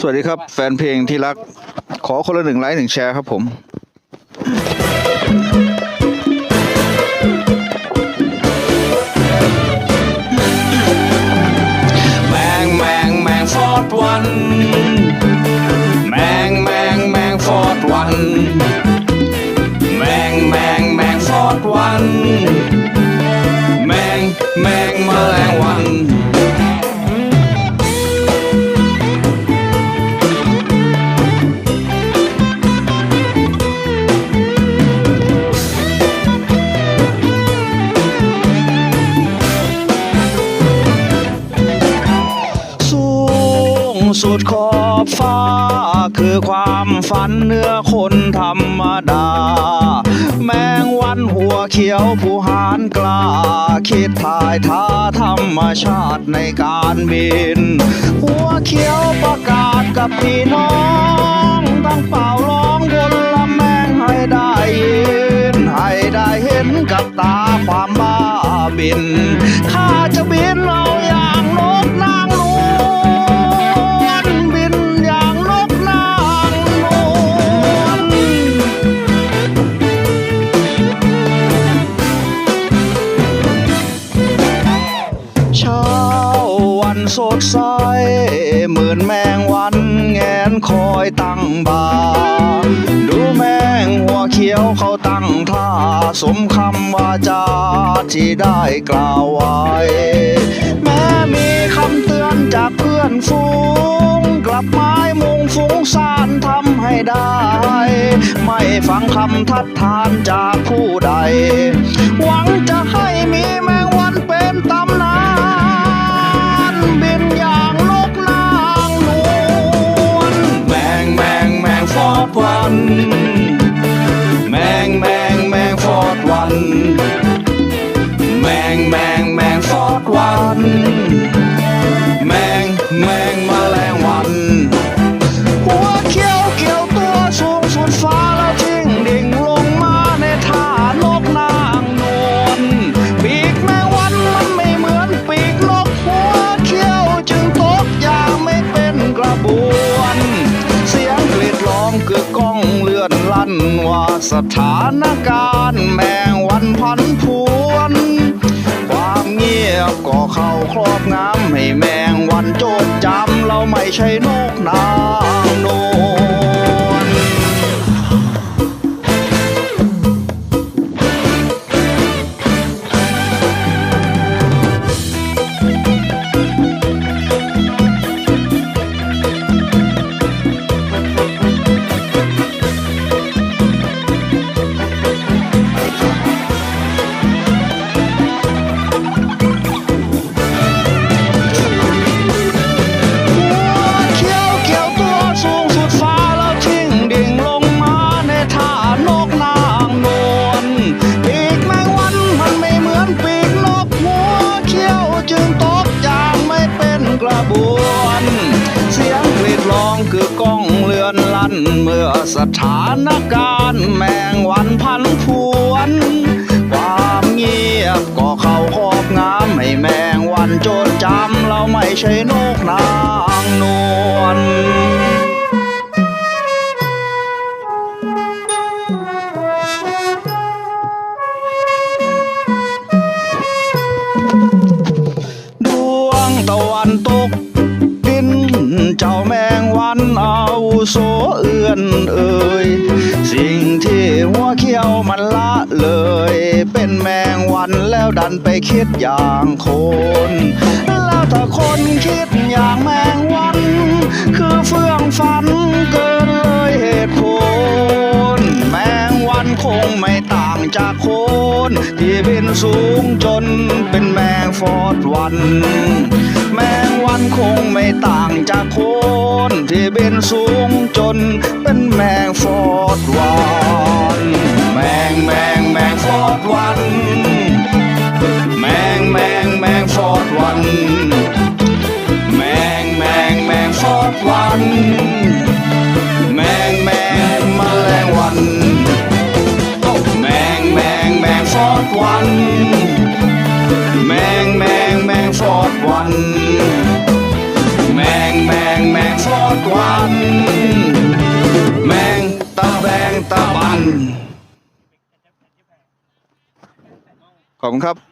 สวัสดีครับแฟนเพลงที่รัก ขอคนละหนึ่งไลค์หนึ่งแชร์ครับผม แมงแมงแมงฟอดวัน แมงแมงแมงฟอดวัน สุดขอบฟ้า คือความฝันเนื้อคนธรรมดา แมงวันหัวเขียวผู้หานกล้า คิดถ่ายท้าธรรมชาติในการบิน หัวเขียวประกาศกับพี่น้องตั้งเป่าร้องบนละแมงให้ได้ยิน ให้ได้เห็นกับตาความบ้าบิน วันสดใสหมื่นแมงวันแงนคอยตั้งบาดูแมงหัวเขียวเขาตั้งท่าสมคำวาจาที่ได้กล่าวไว้ แม้มีคำเตือนจากเพื่อนฝูง กลับไม้มุงฟุ้งซ่านทำให้ได้ ไม่ฟังคำทัดทานจากผู้ใด หวังจะให้มีแมงวันเป็นตำนาน ง สถานการณ์แมงวันพันพวน ความเงียบก็เข้าครอบงำให้แมงวันโจดจำเราไม่ใช่นกนา เมื่อสถานการณ์แมงวันพันพวน ความเงียบก็เข้าครอบงำให้แมงวันโจดจำเราไม่ใช่นกนางนวล เอ่ยสิ่งที่หัวเขียวมันละเลย เป็นแมงวันแล้วดันไปคิดอย่างคน แล้วถ้าคน น ที่บินสูงจนเป็นแมงฟอดวัน แมงวันคงไม่ต่างจากคน ที่บินสูงจนเป็นแมงฟอดวัน แมงแมงแมงฟอดวัน แมงแมงแมงฟอดวัน แมงแมงแมงฟอดวัน วัน แมงแมงแมงฟอดวัน แมงงแมงแมงฟอดวัน แมงตะแบงตะบัน ขอบคุณครับ